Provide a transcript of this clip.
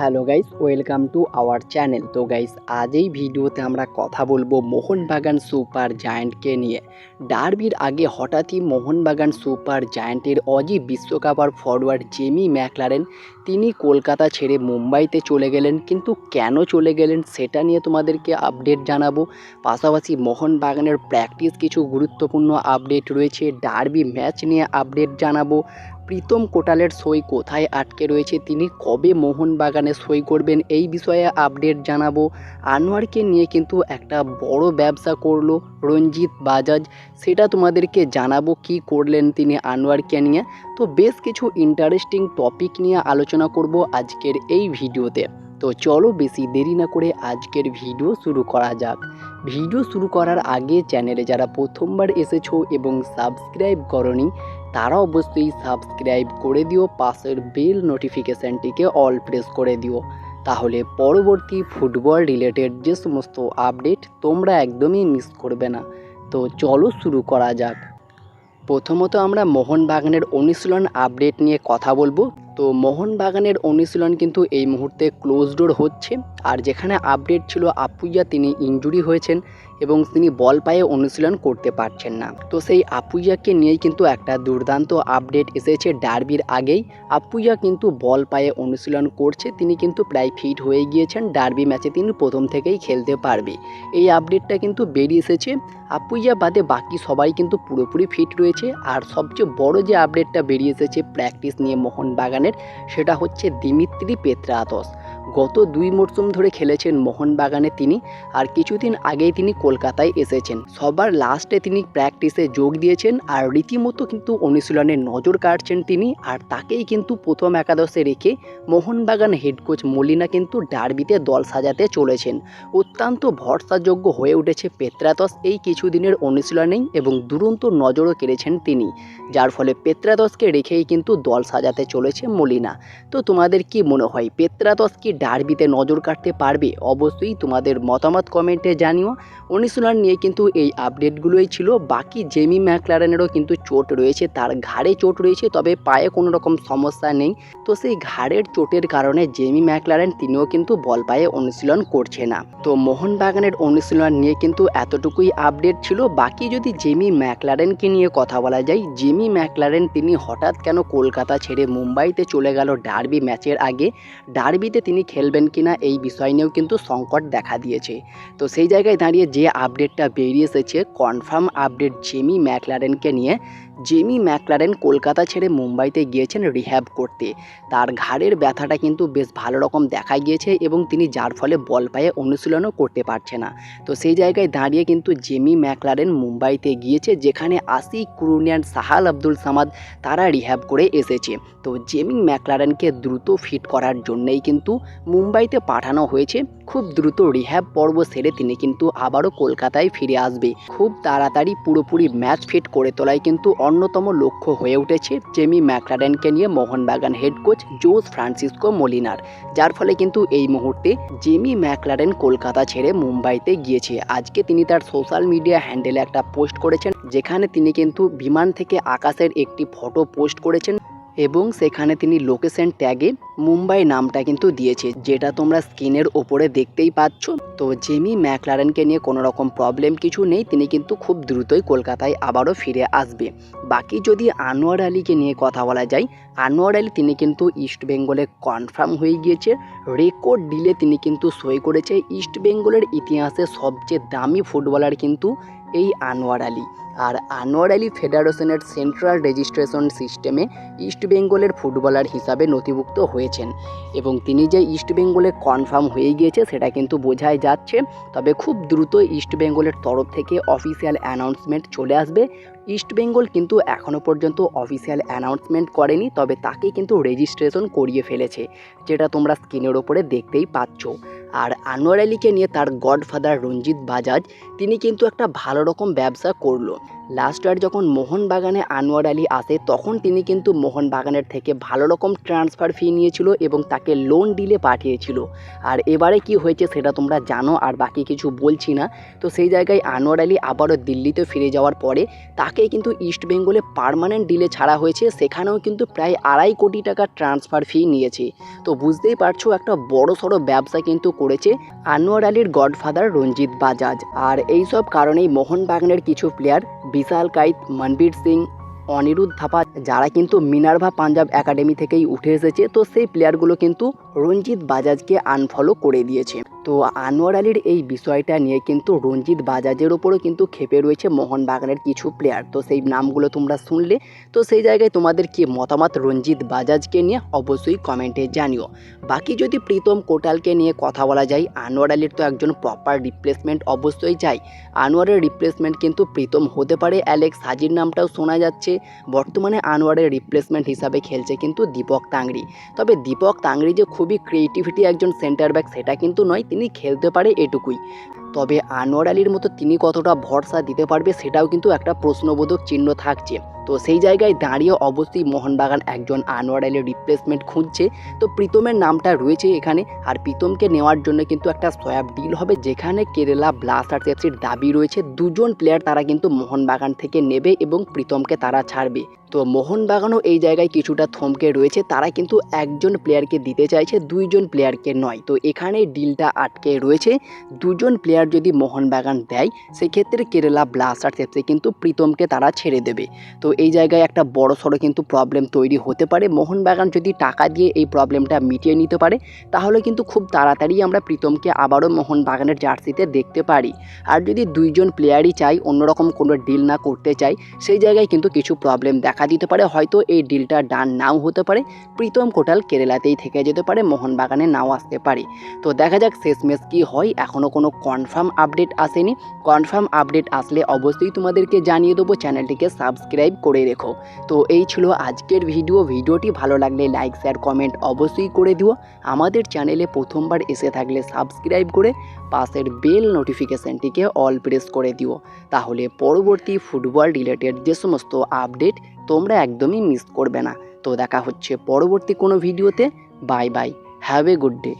Hello guys, welcome to our channel. তো guys, আজ এই ভিডিওতে আমরা কথা বলব মোহনবাগান সুপার জায়ান্টকে নিয়ে। ডার্বির আগে হঠাৎই মোহনবাগান সুপার জায়ান্টের অজি বিশ্বকাপার ফরওয়ার্ড জেমি ম্যাকলারেন, তিনি কলকাতা ছেড়ে মুম্বাইতে চলে গেলেন, কিন্তু কেন চলে গেলেন সেটা নিয়ে তোমাদেরকে আপডেট জানাব। পাশাপাশি মোহনবাগানের প্র্যাকটিস কিছু গুরুত্বপূর্ণ আপডেট রয়েছে, ডার্বি ম্যাচ নিয়ে আপডেট জানাব। প্রীতম কোটালের সই কোথায় আটকে রয়েছে? তিনি কবে মোহনবাগানে সই করবেন? এই বিষয়ে আপডেট জানাব। আনোয়ারকে নিয়ে কিন্তু একটা বড় ব্যবসা করল রঞ্জিত বাজাজ। সেটা তোমাদেরকে জানাব কি করলেন তিনি আনোয়ারকে নিয়ে। তো বেশ কিছু ইন্টারেস্টিং টপিক নিয়ে আলোচনা করব আজকের এই ভিডিওতে। তো চলো বেশি দেরি না করে আজকের ভিডিও শুরু করা যাক। ভিডিও শুরু করার আগে চ্যানেলে যারা প্রথমবার এসেছ এবং সাবস্ক্রাইব করনি তারা অবশ্যই সাবস্ক্রাইব করে দিও, পাশের বেল নোটিফিকেশানটিকে অল প্রেস করে দিও। তাহলে পরবর্তী ফুটবল রিলেটেড যে সমস্ত আপডেট তোমরা একদমই মিস করবে না। তো চলো শুরু করা যাক। প্রথমত আমরা মোহনবাগানের অনুশীলন আপডেট নিয়ে কথা বলব। তো মোহনবাগানের অনুশীলন কিন্তু এই মুহূর্তে ক্লোজ ডোর হচ্ছে। আর যেখানে আপডেট ছিল আপুইয়া, তিনি ইনজুরি হয়েছেন। এবং তিনি বল পায়ে অনুশীলন করতে পারছেন না। তো সেই আপুইয়াকে নিয়েই কিন্তু একটা দুর্দান্ত আপডেট এসেছে ডার্বির আগেই। আপুইয়া কিন্তু বল পায়ে অনুশীলন করছে, তিনি কিন্তু প্রায় ফিট হয়ে গিয়েছেন, ডার্বি ম্যাচে তিনি প্রথম থেকেই খেলতে পারবে। এই আপডেটটা কিন্তু বেরিয়ে এসেছে। আপুইয়া বাদে বাকি সবাই কিন্তু পুরোপুরি ফিট রয়েছে। আর সবচেয়ে বড় যে আপডেটটা বেরিয়ে এসেছে প্র্যাকটিস নিয়ে মোহনবাগানের, সেটা হচ্ছে দিমিত্রি পেত্রাতস। গত দুই মরশুম ধরে খেলেছেন মোহনবাগানে তিনি আর কিছুদিন আগেই তিনি কলকাতায় এসেছেন। সবার লাস্টে তিনি প্র্যাকটিসে যোগ দিয়েছেন আর রীতিমতো কিন্তু অনুশীলনে নজর কাটছেন তিনি আর তাকেই কিন্তু প্রথম একাদশে রেখে মোহনবাগান হেড কোচ মলিনা কিন্তু ডার্বিতে দল সাজাতে চলেছেন। অত্যন্ত ভরসাযোগ্য হয়ে উঠেছে পেত্রাতস এই কিছুদিনের অনুশীলনেই এবং দুরন্ত নজরও কেড়েছেন তিনি। যার ফলে পেত্রাতসকে রেখেই কিন্তু দল সাজাতে চলেছে মলিনা। তো তোমাদের কি মনে হয়, পেত্রাতস কি ডার্বিতে নজর কাটতে পারবে, অবশ্যই তোমাদের মতামত কমেন্টে জানিও। অনুশীলন নিয়ে কিন্তু এই আপডেটগুলোই ছিল। বাকি জেমি ম্যাকলারেনেরও কিন্তু চোট রয়েছে, তার ঘাড়ে চোট রয়েছে, তবে পায়ে কোনো রকম সমস্যা নেই। তো সেই ঘাড়ের চোটের কারণে জেমি ম্যাকলারেন তিনিও কিন্তু বল পায়ে অনুশীলন করছে না। তো মোহনবাগানের অনুশীলন নিয়ে কিন্তু এতটুকুই আপডেট ছিল। বাকি যদি জেমি ম্যাকলারেনকে নিয়ে কথা বলা যায়, জেমি ম্যাকলারেন তিনি হঠাৎ কেন কলকাতা ছেড়ে মুম্বাইতে চলে গেল ডার্বি ম্যাচের আগে? ডার্বিতে তিনি খেলবেন কিনা এই বিষয় নিয়েও কিন্তু সংকট দেখা দিয়েছে। তো সেই জায়গায় দাঁড়িয়ে যে আপডেটটা বেরিয়ে এসেছে কনফার্ম আপডেট জেমি ম্যাকলারেনকে নিয়ে জেমি ম্যাকলারেন কলকাতা ছেড়ে মুম্বাইতে গিয়েছেন রিহ্যাব করতে। তার ঘাড়ের ব্যথাটা কিন্তু বেশ ভালো রকম দেখা গিয়েছে এবং তিনি যার ফলে বল পায়ে অনুশীলনও করতে পারছে না। তো সেই জায়গায় দাঁড়িয়ে কিন্তু জেমি ম্যাকলারেন মুম্বাইতে গিয়েছে যেখানে আসি ক্রুনিয়ান সাহাল আব্দুল সামাদ তারা রিহ্যাব করে এসেছে। তো জেমি ম্যাকলারেনকে দ্রুত ফিট করার জন্যই কিন্তু মুম্বাইতে পাঠানো হয়েছে। খুব দ্রুত রিহ্যাব পর্ব সেরে তিনি কিন্তু আবারও কলকাতায় ফিরে আসবে। খুব তাড়াতাড়ি পুরোপুরি ম্যাচ ফিট করে তোলাই কিন্তু অন্যতম লক্ষ্য হয়ে উঠেছে জেমি ম্যাকলারেনকে নিয়ে Mohun Bagan head coach Jose Francisco মলিনার। যার ফলে কিন্তু এই মুহূর্তে জেমি ম্যাকলারেন কলকাতা ছেড়ে মুম্বাইতে গিয়েছে। আজকে তিনি তার সোশ্যাল মিডিয়া হ্যান্ডেলে একটা পোস্ট করেছেন, যেখানে তিনি কিন্তু বিমান থেকে আকাশের একটি ফটো পোস্ট করেছেন। এবং সেখানে তিনি লোকেশন ট্যাগে মুম্বাই নামটা কিন্তু দিয়েছে, যেটা তোমরা স্ক্রিনের ওপরে দেখতেই পাচ্ছ। তো জেমি ম্যাকলারেনকে নিয়ে কোনো রকম প্রবলেম কিছু নেই, তিনি কিন্তু খুব দ্রুতই কলকাতায় আবারও ফিরে আসবে। বাকি যদি আনোয়ার আলীকে নিয়ে কথা বলা যায়, আনোয়ার আলী তিনি কিন্তু ইস্ট বেঙ্গলে কনফার্ম হয়ে গিয়েছে। রেকর্ড ডিলে তিনি কিন্তু সই করেছে ইস্ট বেঙ্গলের ইতিহাসে সবচেয়ে দামি ফুটবলার কিন্তু এই আনোয়ার আলী। আর আনোয়ার আলী ফেডারেশনের সেন্ট্রাল রেজিস্ট্রেশন সিস্টেমে ইস্ট বেঙ্গলের ফুটবলার হিসাবে নথিভুক্ত হয়েছেন। এবং তিনি যে ইস্ট বেঙ্গলে কনফার্ম হয়ে গিয়েছে, সেটা কিন্তু বোঝাই যাচ্ছে। তবে খুব দ্রুত ইস্ট বেঙ্গলের তরফ থেকে অফিসিয়াল অ্যানাউন্সমেন্ট চলে আসবে। ইস্ট বেঙ্গল কিন্তু এখনও পর্যন্ত অফিসিয়াল অ্যানাউন্সমেন্ট করেনি, তবে তাকে কিন্তু রেজিস্ট্রেশন করিয়ে ফেলেছে, যেটা তোমরা স্ক্রিনের ওপরে দেখতেই পাচ্ছ। আর আনোয়ার আলীকে নিয়ে তার গডফাদার রঞ্জিত বাজাজ, তিনি কিন্তু একটা ভালো রকম ব্যবসা করল। লাস্ট ইয়ার যখন মোহনবাগানে আনোয়ার আলী আসে, তখন তিনি কিন্তু মোহনবাগানের থেকে ভালো রকম ট্রান্সফার ফি নিয়েছিল এবং তাকে লোন ডিলে পাঠিয়েছিল। আর এবারে কি হয়েছে সেটা তোমরা জানো, আর বাকি কিছু বলছি না। তো সেই জায়গায় আনোয়ার আলী আবারও দিল্লিতে ফিরে যাওয়ার পরে তাকে কিন্তু ইস্ট বেঙ্গলে পার্মানেন্ট ডিলে ছাড়া হয়েছে, সেখানেও কিন্তু প্রায় আড়াই কোটি টাকা ট্রান্সফার ফি নিয়েছে। তো বুঝতেই পারছ, একটা বড় সড়ো ব্যবসা কিন্তু করেছে আনোয়ার আলীর গডফাদার রঞ্জিত বাজাজ। আর এই সব কারণেই মোহনবাগানের কিছু প্লেয়ার বিশাল কাইত মনবীর সিং, অনিরুদ্ধ থাপা, যারা কিন্তু মিনার্ভা পাঞ্জাব একাডেমি থেকেই উঠে এসেছে, তো সেই প্লেয়ারগুলো কিন্তু রঞ্জিত বাজাজকে আনফলো করে দিয়েছে। তো আনোয়ার আলীর এই বিষয়টা নিয়ে কিন্তু রঞ্জিত বাজাজের ওপরও কিন্তু খেপে রয়েছে মোহনবাগানের কিছু প্লেয়ার তো সেই নামগুলো তোমরা শুনলে, তো সেই জায়গায় তোমাদের কি মতামত রঞ্জিত বাজাজকে নিয়ে অবশ্যই কমেন্টে জানিও। বাকি যদি প্রীতম কোটালকে নিয়ে কথা বলা যায়, আনোয়ার আলীর তো একজন প্রপার রিপ্লেসমেন্ট অবশ্যই চাই। আনোয়ারের রিপ্লেসমেন্ট কিন্তু প্রীতম হতে পারে অ্যালেক্স হাজির নামটাও শোনা যাচ্ছে। বর্তমানে আনোয়ারের রিপ্লেসমেন্ট হিসাবে খেলছে কিন্তু দীপক তাংড়ি। তবে দীপক তাংড়ি যে খুবই ক্রিয়েটিভিটি একজন সেন্টার ব্যাক সেটা কিন্তু নয় খেলতে পারে এটুকুই। তবে আনোয়ার আলীর মতো তিনি কতটা ভরসা দিতে পারবে সেটাও কিন্তু একটা প্রশ্নবোধক চিহ্ন থাকছে। তো সেই জায়গায় দাঁড়িয়ে অবশ্যই মোহনবাগান একজন আনোয়ার আলীর রিপ্লেসমেন্ট খুঁজছে। তো প্রীতমের নামটা রয়েছে এখানে। আর প্রীতমকে নেওয়ার জন্য কিন্তু একটা সয়াব ডিল হবে যেখানে কেরালা ব্লাস্টার্স এফসির দাবি রয়েছে, দুজন প্লেয়ার তারা কিন্তু মোহনবাগান থেকে নেবে এবং প্রীতমকে তারা ছাড়বে। তো মোহনবাগানও এই জায়গায় কিছুটা থমকে রয়েছে। তারা কিন্তু একজন প্লেয়ারকে দিতে চাইছে, দুইজন প্লেয়ারকে নয়। তো এখানে ডিলটা আটকে রয়েছে। দুজন প্লেয়ার যদি মোহনবাগান দেয়, সেক্ষেত্রে কেরালা ব্লাস্টার্স এফসি কিন্তু প্রীতমকে তারা ছেড়ে দেবে। তো এই জায়গায় একটা বড় সড়ো কিন্তু প্রবলেম তৈরি হতে পারে। মোহনবাগান যদি টাকা দিয়ে এই প্রবলেমটা মিটিয়ে নিতে পারে, তাহলে কিন্তু খুব তাড়াতাড়ি আমরা প্রীতমকে আবারও মোহনবাগানের জার্সিতে দেখতে পারি। আর যদি দুইজন প্লেয়ারই চাই অন্যরকম কোনো ডিল না করতে চাই সেই জায়গায় কিন্তু কিছু প্রবলেম দেখা দিতে পারে, হয়তো এই ডিলটা ডান নাও হতে পারে। প্রীতম কোটাল কেরালাতেই থেকে যেতে পারে, মোহনবাগানে নাও আসতে পারে। তো দেখা যাক শেষমেশ কী হয় এখনও কোনো কনফার্ম আপডেট আসেনি। কনফার্ম আপডেট আসলে অবশ্যই তোমাদেরকে জানিয়ে দেবো, চ্যানেলটিকে সাবস্ক্রাইব করে রেখো। তো এই ছিল আজকের ভিডিও ভিডিওটি ভালো লাগলে লাইক শেয়ার কমেন্ট অবশ্যই করে দিও। আমাদের চ্যানেলে প্রথমবার এসে থাকলে সাবস্ক্রাইব করে পাশের বেল নোটিফিকেশানটিকে অল প্রেস করে দিও। তাহলে পরবর্তী ফুটবল রিলেটেড যে সমস্ত আপডেট তোমরা একদমই মিস করবে না। তো দেখা হচ্ছে পরবর্তী কোনো ভিডিওতে bye bye have a good day